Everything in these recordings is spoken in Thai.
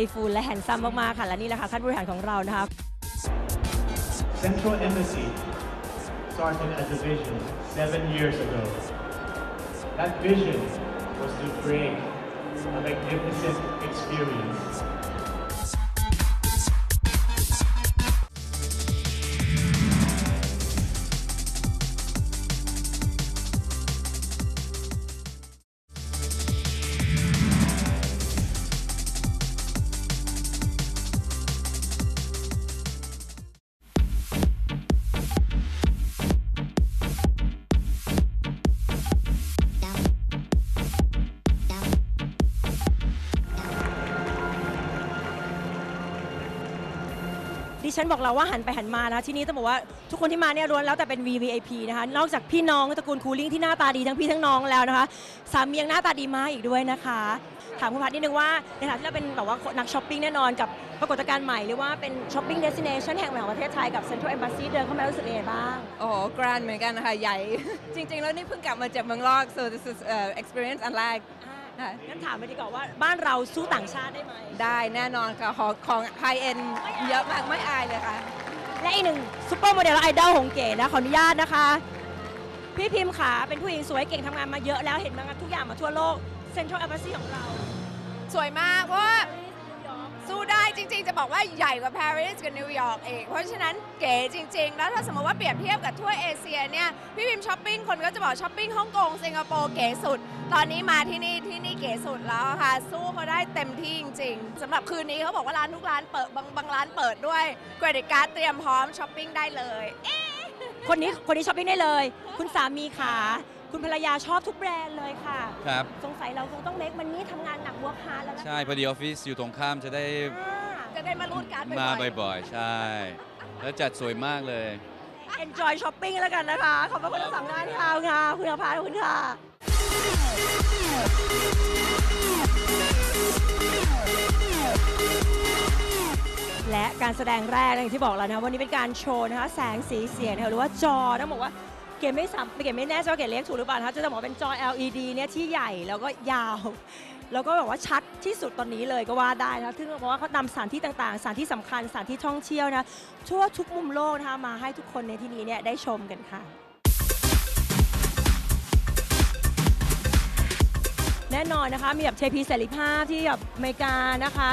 ยฟูลและแฮนซัมมากๆค่ะ และนี่แหละค่ะท่านบริหารของเรานะคะ Central Embassy started as a vision seven years ago. That vision was to create a magnificent experience. นบอกเราว่าหันไปหันมานะที่นี่ต้องบอกว่าทุกคนที่มาเนี่ยล้วนแล้วแต่เป็น VVIP นะคะนอกจากพี่น้องตระกูลคูลิ่งที่หน้าตาดีทั้งพี่ทั้งน้องแล้วนะคะสามียังหน้าตาดีมากอีกด้วยนะคะ ถามคุณพัฒน์นิดนึงว่าในฐานะที่เราเป็นแบบว่านักช้อปปิ้งแน่นอนกับปรากฏการณ์ใหม่หรือว่าเป็นช้อปปิ้งเดสติเนชันแห่งใหม่ของประเทศไทยกับ Central Embassy เดินเข้ามารู้สึกยังไงบ้างโอ้กรานเหมือนกันนะคะใหญ่ จริง ๆ แล้วนี่เพิ่งกลับมาจากเมืองนอก so this is uh, experience อันแรก ค่ะงั้นถามไปดีกว่าว่าบ้านเราสู้ต่างชาติได้ไหม ได้แน่นอนค่ะของของ high end เยอะมากไม่อายเลยค่ะ และอีกหนึ่งซุปเปอร์โมเดลไอดอลของเก๋นะขออนุญาตนะคะ พี่พิมพ์ขาเป็นผู้หญิงสวยเก่งทำงานมาเยอะแล้วเห็นมางานทุกอย่างมาทั่วโลก Central Embassy ของเราสวยมากเพราะว่าสู้ได้จริง ๆ จะบอกว่าใหญ่กว่าปารีสกับนิวยอร์กเองเพราะฉะนั้นเก๋จริง ๆ แล้วถ้าสมมติว่าเปรียบเทียบกับทั่วเอเชียเนี่ยพี่พิมพ์ช้อปปิ้งคนก็จะบอกช้อปปิ้งฮ่องกงสิงคโปร์เก๋สุด ตอนนี้มาที่นี่ที่นี่เก๋สุดแล้วค่ะ สู้เขาได้เต็มที่จริงๆสำหรับคืนนี้เขาบอกว่าร้านทุกร้านเปิดบางบางร้านเปิดด้วยเครดิตการ์ดเตรียมพร้อมช้อปปิ้งได้เลยคนนี้คนนี้ช้อปปิ้งได้เลย คุณสามีขาคุณภรรยาชอบทุกแบรนด์เลยค่ะ ครับ สงสัยเราคงต้องเมคมันนี่ทำงานหนักวัวคาแล้วนะใช่พอดีออฟฟิศอยู่ตรงข้ามจะได้อ่าจะได้มารูดการ์ดมาบ่อยๆบ่อยๆ ใช่ แล้วจัดสวยมากเลย enjoy shopping แล้วกันนะคะ ขอบพระคุณทั้งสองท่านค่ะคุณค่ะคุณอาภาขอบคุณค่ะ และการแสดงแรกอย่างที่บอกแล้วนะวันนี้เป็นการโชว์นะคะแสงสีเสียงนะคะหรือว่าจอต้องบอกว่าเกมไม่ซ้ำเกมไม่แน่ใจว่าเกมเล็กถูกหรือเปล่านะคะจะบอกว่าเป็นจอ LED เนี่ยที่ใหญ่แล้วก็ยาว แล้วก็แบบว่าชัดที่สุดตอนนี้เลยก็ว่าได้นะคะซึ่งบอกว่าเขานำสถานที่ต่างๆสถานที่สำคัญสถานที่ท่องเที่ยวนะทั่วทุกมุมโลกนะคะมาให้ทุกคนในที่นี้เนี่ยได้ชมกันค่ะ น่นอนนะคะ มีแบบเทพีเสรีภาพที่แบบอเมริกานะคะ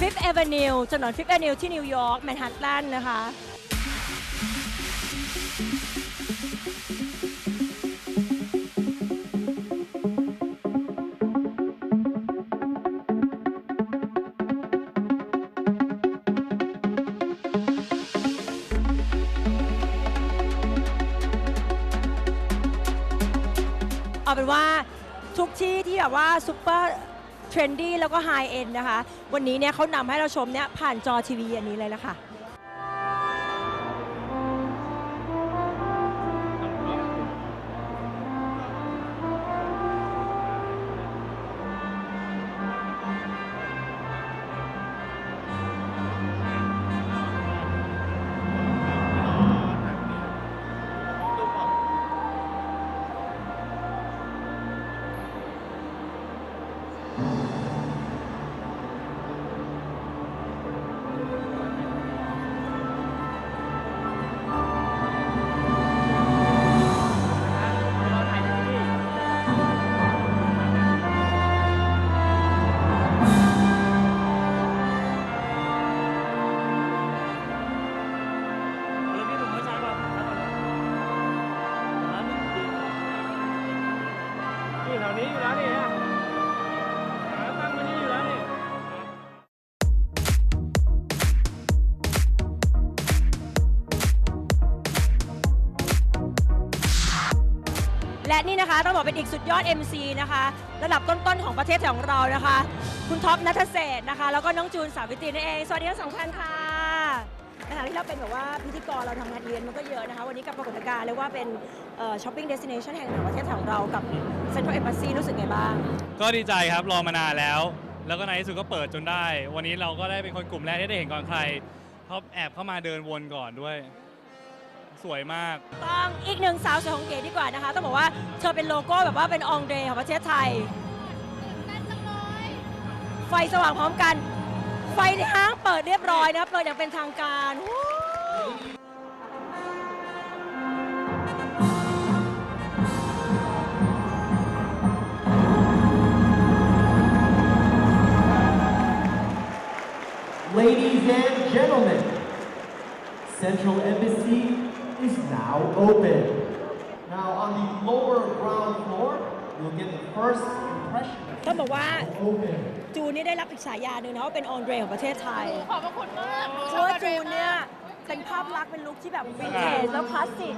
Fifth Avenue ถนน Fifth Avenue ที่นิวยอร์กแมนฮัตตันนะคะ เอาเป็นว่าทุกที่ที่แบบว่าซูเปอร์เทรนดี้แล้วก็ไฮเอ็นนะคะ วันนี้เนี่ยเขานำให้เราชมเนี่ยผ่านจอทีวีอันนี้เลยละค่ะ ต้องบอกเป็นอีกสุดยอด MC นะคะ ระดับต้นๆของประเทศของเรานะคะ คุณท็อปนัทเศษนะคะ แล้วก็น้องจูนสาวิตรีนั่นเอง สวัสดีทั้งสองท่านค่ะในฐานะที่เราเป็นแบบว่าพิธีกรเราทำงานอีเวนต์มันก็เยอะนะคะ วันนี้กับปรากฏการณ์เรียกว่าเป็นช้อปปิ้งเดสติเนชันแห่งหนึ่งของประเทศของเรากับ Central Embassy รู้สึกไงบ้าง ก็ดีใจครับรอมานานแล้ว แล้วก็ในที่สุดก็เปิดจนได้ วันนี้เราก็ได้เป็นคนกลุ่มแรกที่ได้เห็นก่อนใครเขาแอบเข้ามาเดินวนก่อนด้วย สวยมาก ต้องอีกหนึ่งสาวสวยของเก๋ดีกว่านะคะ ต้องบอกว่าเธอเป็นโลโก้แบบว่าเป็นองเดรของประเทศไทย ไฟสว่างพร้อมกัน ไฟในห้างเปิดเรียบร้อยนะเปิดอย่างเป็นทางการวู้ Ladies and gentlemen, Central Embassy is now open. Now on the lower ground floor, you'll get the first impression ต้องบอกว่า of open. จูนนี่ได้รับอีกฉายาหนึ่งนะว่าเป็นองเดรของประเทศไทย ขอบพระคุณมากหนูเพชราะอบว่าเดรจูนมาเนี่ยกเป็นภาพลักษณ์เป็นลุคที่แบบวินเทจแล้วคลาสสิก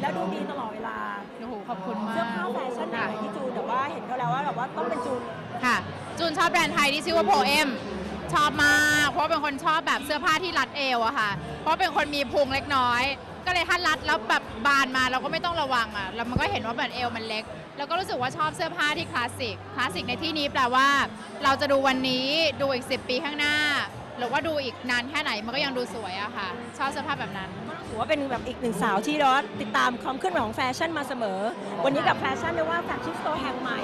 แล้วดูดีตลอดเวลาโอ้โหขอบคุณมากเสื้อผ้าแฟชั่นไหนที่จูนแต่ว่าเห็นเขาแล้วว่าแบบว่าต้องเป็นจูน ค่ะ จูนชอบแบรนด์ไทยที่ชื่อว่าโพเอมชอบมาก เพราะเป็นคนชอบแบบเสื้อผ้าที่รัดเอวอะค่ะ เพราะเป็นคนมีพุงเล็กน้อย ก็เลยถ้ารัดแล้วแบบบานมาเราก็ไม่ต้องระวังอะแล้วมันก็เห็นว่าแบบเอวมันเล็ก แล้วก็รู้สึกว่าชอบเสื้อผ้าที่คลาสสิก คลาสสิกในที่นี้แปลว่า เราจะดูวันนี้ดูอีก 10 ปีข้างหน้า หรือว่าดูอีกนานแค่ไหนมันก็ยังดูสวยอะค่ะ ชอบเสื้อผ้าแบบนั้น ถือว่าเป็นแบบอีกหนึ่งสาวที่เราติดตามความเคลื่อนไหวของแฟชั่นมาเสมอ วันนี้กับแฟชั่นเรียกว่าแฟชั่นสโตร์แห่งใหม่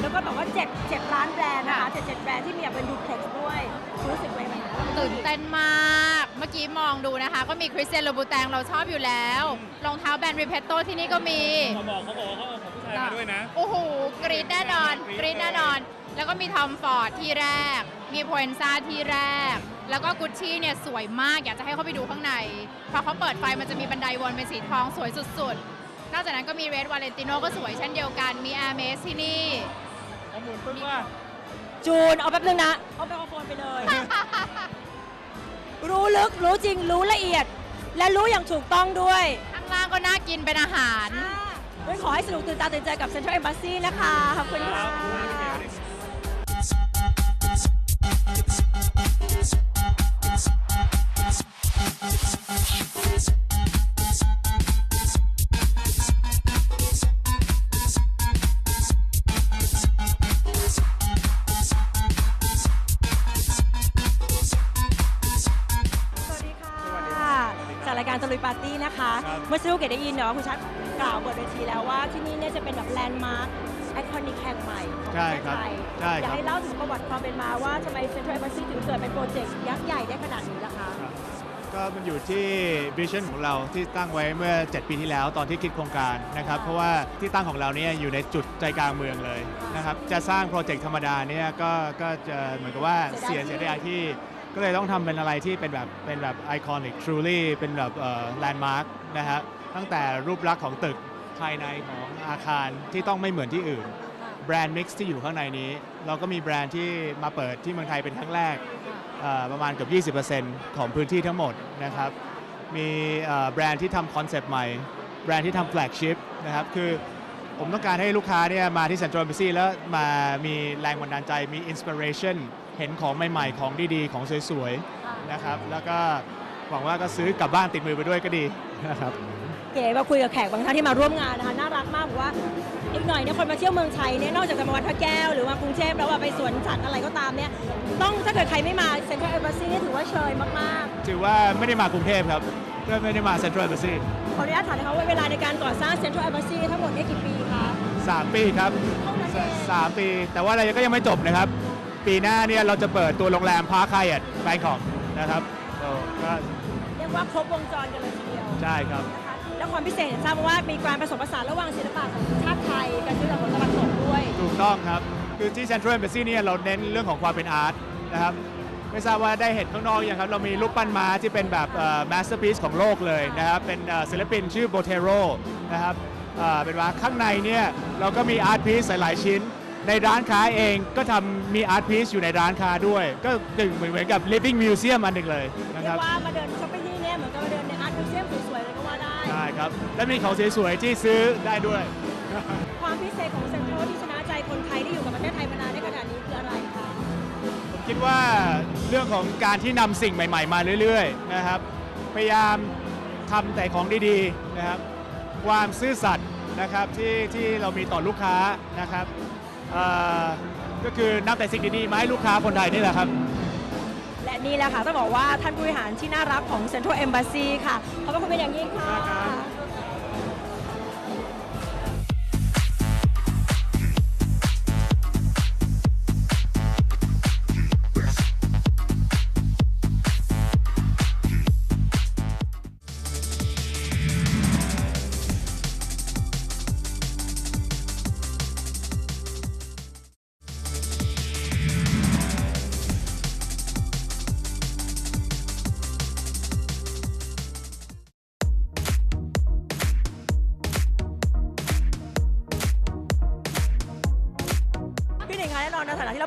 แล้วก็แบบว่าเจ็ดเจ็ดล้านแบรนด์นะคะเจ็ดเจ็ดแบรนด์ที่มีแบบเป็นดูเพล็กซ์ด้วยรู้สึกเลยไหมคะ ตื่นเต้นมาก เมื่อกี้มองดูนะคะ ก็มีคริสเตียนโลบูแตงเราชอบอยู่แล้วรองเท้าแบรนด์ริเพตโตที่นี่ก็มี เขาบอกเขาบอกว่าเขาเอาของผู้ชายมาด้วยนะ โอ้โห กรีดแน่นอน กรี๊ดกรีดแน่นอน แล้วก็มีทอมฟอร์ดที่แรก มีโพเอนซ่าที่แรก แล้วก็กุชชี่เนี่ยสวยมาก อยากจะให้เข้าไปดูข้างใน พอเขาเปิดไฟมันจะมีบันไดวนเป็นสีทองสวยสุดๆ นอกจากนั้นก็มีเรดวาเลนติโนก็สวยเช่นเดียวกัน มีแอร์เมสที่นี่เอาหมุนปึ้งว่า จูน เอาแป๊บนึงนะ เอาไมโครโฟนไปเลย รู้ลึกรู้จริงรู้ละเอียด และรู้อย่างถูกต้องด้วยข้างล่างก็น่ากินเป็นอาหารงั้นขอให้สนุกตื่นตาตื่นใจกับ Central Embassy นะคะ ขอบคุณค่ะากรายการตะลุยปาร์ตี้นะคะ ครับ เมื่อสักครู่เกดได้ยินเนาะคุณชัดกล่าวบนเวทีแล้วว่าที่นี่เนี่ยจะเป็นแบบแลนด์มาร์คไอคอนิกแห่งใหม่ของประเทศไทยใช่ครับใช่ครับ อยากให้เล่าถึงประวัติความเป็นมาว่าทำไม Central Embassy ถึงเกิดเป็นโปรเจกต์ยักษ์ใหญ่ได้ขนาดนี้ล่ะคะก็มันอยู่ที่วิชั่นของเราที่ตั้งไว้เมื่อ 7 ปีที่แล้วตอนที่คิดโครงการนะครับเพราะว่าที่ตั้งของเราเนี่ยอยู่ในจุดใจกลางเมืองเลยนะครับจะสร้างโปรเจกต์ธรรมดาเนี่ยก็ก็จะเหมือนกับว่าเสีเสียยดายที่เสียดายที่ ก็เลยต้องทำเป็นอะไรที่เป็นแบบเป็นแบบไอคอนิก truly เป็นแบบแลนด์มาร์กนะฮะตั้งแต่รูปลักษณ์ของตึกภายในของอาคารที่ต้องไม่เหมือนที่อื่น แบรนด์มิกซ์ที่อยู่ข้างในนี้ เราก็มีแบรนด์ที่มาเปิดที่เมืองไทยเป็นครั้งแรกเอ่อประมาณเกือบ20%ของพื้นที่ทั้งหมดนะครับ มีเอ่อแบรนด์ที่ทำคอนเซปต์ใหม่ แบรนด์ที่ทำแฟลกชิพนะครับ คือ ผมต้องการให้ลูกค้าเนี่ยมาที่ Central Embassy แล้วมามีแรงบันดาลใจมีอินสปิเรชันเห็นของใหม่ๆ ของดีๆ ของสวยๆนะครับ แล้วก็หวังว่าก็ซื้อกลับบ้านติดมือไปด้วยก็ดีนะครับ เก๋มาคุยกับแขกบางท่านที่มาร่วมงานนะคะน่ารักมากบอกว่าอีกหน่อยเนี่ยคนมาเที่ยวเมืองไทยเนี่ยนอกจากจะมาวัดพระแก้วหรือมากรุงเทพแล้วว่าไปสวนสัตว์อะไรก็ตามเนี่ยต้องถ้าเกิดใครไม่มา Central Embassy เนี่ยถือว่าเชยมากถือว่าไม่ได้มากรุงเทพครับก็ไม่ได้มา Central Embassy ๆ ขออนุญาตถามนะคะว่าเวลาในการก่อสร้าง Central Embassy ทั้งหมดเนี่ยกี่ปีคะ3ปีครับเท่านั้นเองสามปี แต่ว่าอะไรก็ยังไม่จบนะครับ ปีหน้าเนี่ยเราจะเปิดตัวโรงแรมพาร์คไฮแอทแบงคอกนะครับโอ้ก็เรียกว่าครบวงจรกันเลยทีเดียว ใช่ครับนะคะแล้วความพิเศษเห็นทราบมาว่ามีการผสมผสานระหว่างศิลปะของชาติไทยกับศิลปะของตะวันตกด้วย ถูกต้องครับ คือที่ Central Embassy เนี่ยเราเน้นเรื่องของความเป็นอาร์ตนะครับ ไม่ทราบว่าได้เห็นข้างนอกยังครับ เรามีรูปปั้นม้าที่เป็นแบบมาสเตอร์พีซของโลกเลยนะครับ เป็นเอ่อศิลปินชื่อโบเทโรนะครับเอ่อเป็นว่าข้างในเนี่ยเราก็มีอาร์ตพีซหลายๆชิ้น ในร้านค้าเองก็ทำมีอาร์ตพีซอยู่ในร้านค้าด้วย ก็ถึงเหมือนเหมือนกับ living museum อันหนึ่งเลยนะเรีคยรับกว่ามาเดินช้อปปิ้งที่เนี่ยเหมือนกับมาเดินในอาร์ตมิวเซียมสวยๆเลยก็ว่าได้ใช่ครับ และมีของสวยๆที่ซื้อได้ด้วย ความพิเศษของเซ็นทรัลที่ชนะใจคนไทยที่อยู่กับประเทศไทยมานานได้ขนาดนี้คืออะไรคะผมคิดว่า เรื่องของการที่นำสิ่งใหม่ ๆ มาเรื่อยๆนะครับ พยายามทำแต่ของดีๆนะครับ ความซื่อสัตย์นะครับที่ที่เรามีต่อลูกค้านะครับเอ่อก็คือนำแต่สิ่งดีๆมาให้ลูกค้าคนไทยนี่แหละครับและนี่แหละค่ะต้องบอกว่าท่านผู้บริหารที่น่ารักของ Central Embassy ค่ะ ขอบพระคุณเป็นอย่างยิ่งค่ะ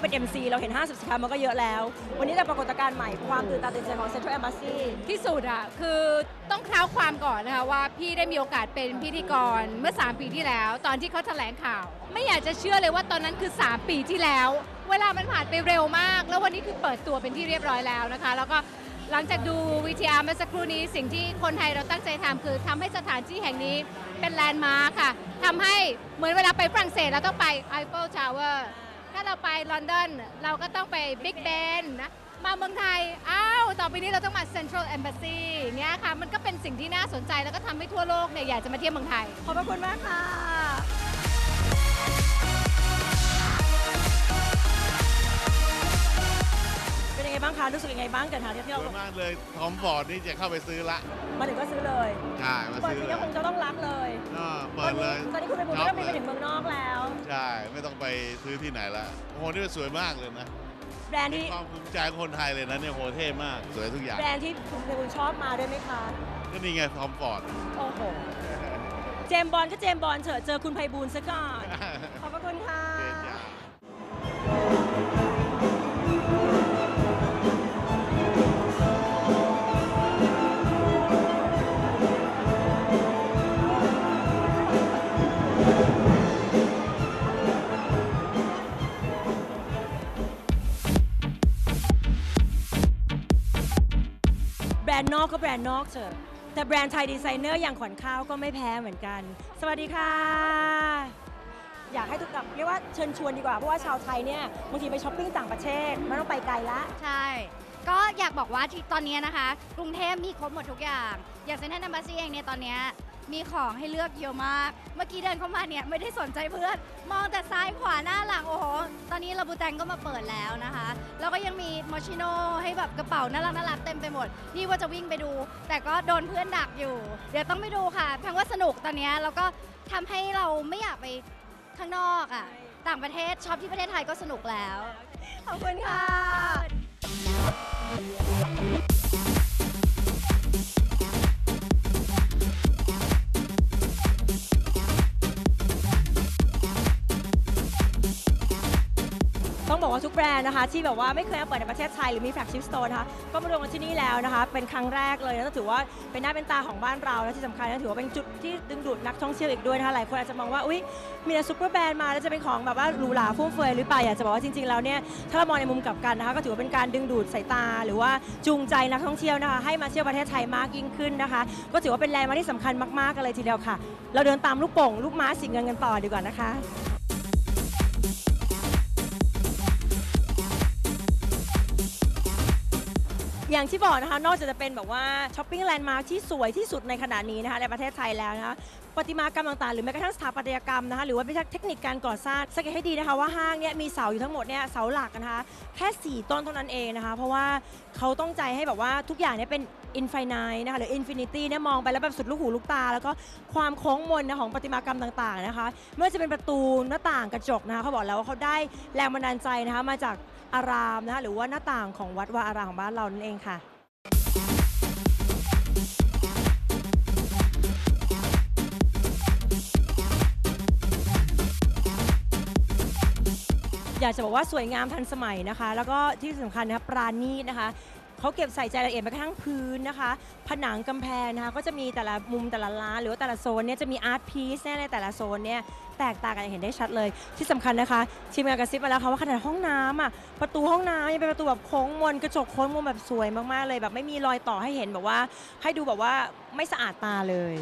เป็น MC เราเห็น 50สินค้ามันก็เยอะแล้ว วันนี้แต่ปรากฏการณ์ใหม่ความตื่นตาตื่นใจของ Central Embassy ที่สุดอะคือต้องเท้าความก่อนนะคะว่าพี่ได้มีโอกาสเป็นพิธีกรเมื่อ 3 ปีที่แล้ว ตอนที่เขาแถลงข่าว ไม่อยากจะเชื่อเลยว่าตอนนั้นคือ 3 ปีที่แล้ว เวลามันผ่านไปเร็วมาก แล้ววันนี้คือเปิดตัวเป็นที่เรียบร้อยแล้วนะคะ แล้วก็หลังจากดู VTR เมื่อสักครู่นี้สิ่งที่คนไทยเราตั้งใจทำคือทำให้สถานที่แห่งนี้เป็นแลนด์มาร์คค่ะทำให้เหมือนเวลาไปฝรั่งเศสเราต้องไป Eiffel Tower ถ้าเราไปลอนดอนเราก็ต้องไปบิ๊กเบนนะมาเมืองไทย อ้าว ต่อไปนี้เราต้องมา Central Embassy เนี้ยค่ะ มันก็เป็นสิ่งที่น่าสนใจแล้วก็ทำให้ทั่วโลกเนี่ยอยากจะมาเที่ยวเมืองไทย ขอบพระคุณมากค่ะ เป็นยังไงบ้างคะ รู้สึกยังไงบ้างกับทางที่สเราวยมากเลยทอมฟอร์ดนี่จะเข้าไปซื้อละมาถึงก็ซื้อเลยใช่มาเปิดซื้อปีเลนี้ยคงจะต้องรักเลยอ่าตเปิอนดเลนี้ยตอนนี้คุณไปบุญช็ก็อต้องปบินไปเลยถึงเมืองนอกแล้ว ใช่ ไม่ต้องไปซื้อที่ไหนละโอ้โหนี่มันสวยมากเลยนะแบรนด์ที่ความภูมิใจของคนไทยเลยนะเนี่ยโหเท่มาก สวยทุกอย่างแบรนด์ที่คุณไปบุญชอบมาด้วยไหมคะก็นี่ไงทอมฟอร์ดโอ้โหเจมส์บอลก็เจมส์บอลเถอะเจอคุณไพบูลย์ซะก่อน นด์นอกก็แบรนด์นอกเถอะแต่แบรนด์ไทยดีไซเนอร์อย่างขวัญข้าวก็ไม่แพ้เหมือนกัน สวัสดีค่ะ อยากให้ทุกกับเรียกว่าเชิญชวนดีกว่า เพราะว่าชาวไทยเนี่ยบางทีไปช้อปปิ้งต่างประเทศไม่ต้องไปไกลละใช่ ก็อยากบอกว่าที่ตอนนี้นะคะ กรุงเทพมีครบหมดทุกอย่าง อย่างเซ็นทรัล e ัมบาซีเองเนี่ยตอนเนี้ยมีของให้เลือกเยอะมาก เมื่อกี้เดินเข้ามาเนี่ยไม่ได้สนใจเพื่อน มองแต่ซ้ อนนี้ลาบูแตงก็มาเปิดแล้วนะคะ แล้วก็ยังมีมอชิโนให้แบบกระเป๋าน่ารักน่ารักเต็มไปหมด นี่ว่าจะวิ่งไปดู แต่ก็โดนเพื่อนดักอยู่ เดี๋ยวต้องไปดูค่ะแพงว่าสนุกตอนเนี้ยแล้วก็ทำให้เราไม่อยากไปข้างนอกอะ ต่างประเทศช็อปที่ประเทศไทยก็สนุกแล้ว ขอบคุณค่ะ บอกว่าทุกแบรนด์นะคะที่แบบว่าไม่เคยเปิดในประเทศไทยหรือมีแฟลกชิพสโตร์นะคะก็มารวมกันที่นี่แล้วนะคะเป็นครั้งแรกเลยนะถือว่าเป็นหน้าเป็นตาของบ้านเราและที่สำคัญนะถือว่าเป็นจุดที่ดึงดูดนักท่องเที่ยวอีกด้วยนะคะหลายคนอาจจะมองว่าอุ้ยมีแต่ซุปเปอร์แบรนด์มาแล้วจะเป็นของแบบว่าหรูหราฟุ่มเฟือยหรือเปล่าอยากจะบอกว่าจริงๆแล้วเนี่ยถ้าเรามองในมุมกลับกันนะคะก็ถือว่าเป็นการดึงดูดสายตา หรือว่าจูงใจนักท่องเที่ยวนะคะให้มาเที่ยวประเทศไทยมากยิ่งขึ้นนะคะก็ถือว่าเป็นแลนด์มาร์คที่สำคัญมากๆกันเลยทีเดียวค่ะ เราเดินตามลูกโป่งลูกม้าสีเงินกันต่อดีกว่านะคะ อย่างที่บอกนะคะ นอกจากจะเป็นแบบว่าช้อปปิ้งแลนด์มาร์คที่สวยที่สุดในขณะนี้นะคะในประเทศไทยแล้วนะคะประติมากรรมต่างๆ หรือแม้กระทั่งสถาปัตยกรรมนะคะหรือว่าเป็นเทคนิคการก่อสร้างสังเกตให้ดีนะคะว่าห้างเนี่ยมีเสาอยู่ทั้งหมดเนี่ยเสาหลักนะคะแค่ 4 ต้นเท่านั้นเองนะคะ เพราะว่าเขาต้องใจให้แบบว่าทุกอย่างเนี่ยเป็นอินฟินิตนะคะหรืออินฟินิตี้เนี่ยมองไปแล้วแบบสุดลูกหูลูกตา แล้วก็ความโค้งมนนะของประติมากรรมต่างๆนะคะไม่ว่าจะเป็นประตูหน้าต่างกระจกนะคะเขาบอกแล้วว่าเขาได้แรงบันดาลใจนะคะมาจากอารามนะคะหรือว่าหน้าต่างของวัดวาอารามของบ้านเรานั่นเองค่ะ อยากจะบอกว่าสวยงามทันสมัยนะคะ แล้วก็ที่สำคัญนะคะปราณีตนะคะเขาเก็บใส่ใจรายละเอียดแม้กระทั่งพื้นนะคะ ผนังกำแพงนะคะก็จะมีแต่ละมุมแต่ละร้านหรือว่าแต่ละโซนเนี่ยจะมีอาร์ตพีซในแต่ละโซนเนี่ยแตกต่างกันอย่างเห็นได้ชัดเลย ที่สำคัญนะคะทีมงานกระซิบมาแล้วค่ะว่าขนาดห้องน้ำอะประตูห้องน้ำยังเป็นประตูแบบโค้งมนกระจกโค้งมนแบบสวยมากๆเลย แบบไม่มีรอยต่อให้เห็นแบบว่าให้ดูแบบว่าไม่สะอาดตาเลย